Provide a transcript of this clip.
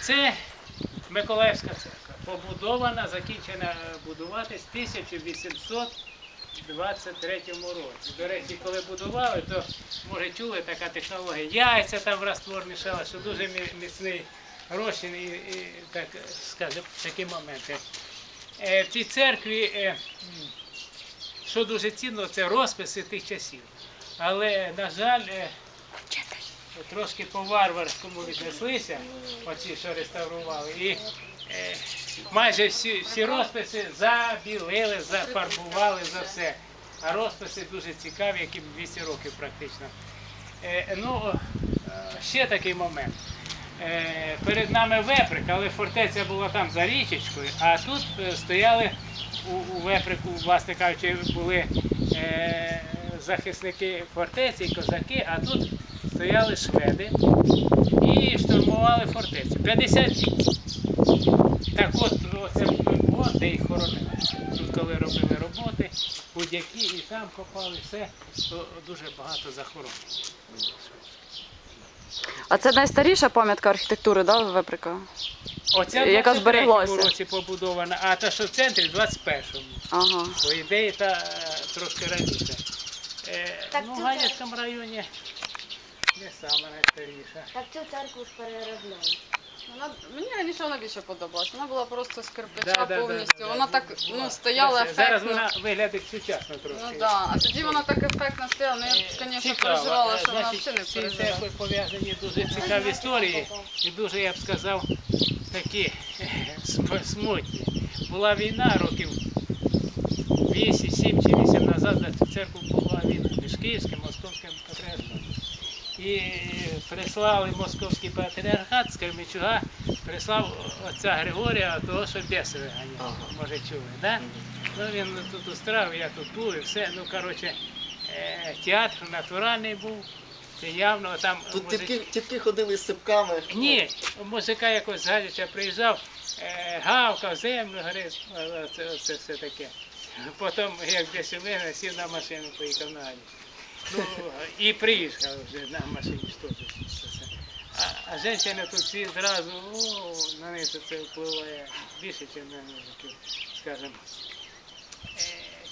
Це Миколаївська церква. Побудована, закінчена будуватись в 1823 році. До речі, коли будували, то може чули така технологія. Яйця там в раствор мішали, що дуже міцний розчин і, і так скажемо, такі моменти. Е, в цій церкві, е, що дуже цінно, це розписи тих часів. Але, на жаль, е, трошки по-варварському віднеслися, оці, що реставрували, і е, майже всі, всі розписи забілили, зафарбували за все. А розписи дуже цікаві, які 200 років практично. Е, ну, е, ще такий момент. Е, перед нами Веприк, але фортеця була там за річечкою, а тут е, стояли у, у Веприку, власне кажучи, були е, захисники фортеці, козаки, а тут стояли шведи і штурмували фортецю. 50 днів. Так от, оце було, де їх хоронили. Тут, коли робили роботи, будь-які, і там копали все, то дуже багато захоронено. А це найстаріша пам'ятка архітектури, да, Веприка? Оця в Яка 23-му збереглася. році побудована, а та, що в центрі, в 21-му. Ага. По ідеї, та е, трошки раніше. Е, Так ну, в Ганівському районі не саме найстаріша. Так цю церкву ж переробляють. Вона, мені раніше вона більше подобалась. Вона була просто з кирпича Да, да, да, повністю. да, вона да. так ну, стояла Зараз- Зараз вона виглядить сучасно трошки. Ну да, а тоді вона так ефектно стояла. Ну я, Е, звісно, цікаво. переживала, Е, що вона значить, взагалі не переживала. церквою пов'язані дуже цікаві історії і дуже, я б сказав, такі е, см- смутні. Була війна років 8, 7 чи 8 назад за цю церкву була війна між Київським московським патріархатом. І прислали московський патріархат з Кременчуга, прислав отця Григорія, того, що біси виганяв. Ага. Може чули, да? Ну він тут устроїв, я тут був і все. Ну, коротше, е, театр натуральний був. Це явно там Тут музик- тітки, тітки ходили з сипками. Ні, музика якось згадуючи приїжджав, е, гавкав, землю гриз, е, це, це все таке. Потім, як десь вигнав, сів на машину, поїхав на Галіч. Ну, і приїхав вже на машині теж. А, а жінки тут всі зразу, о, на них це впливає більше, ніж на мужиків, скажімо. Е,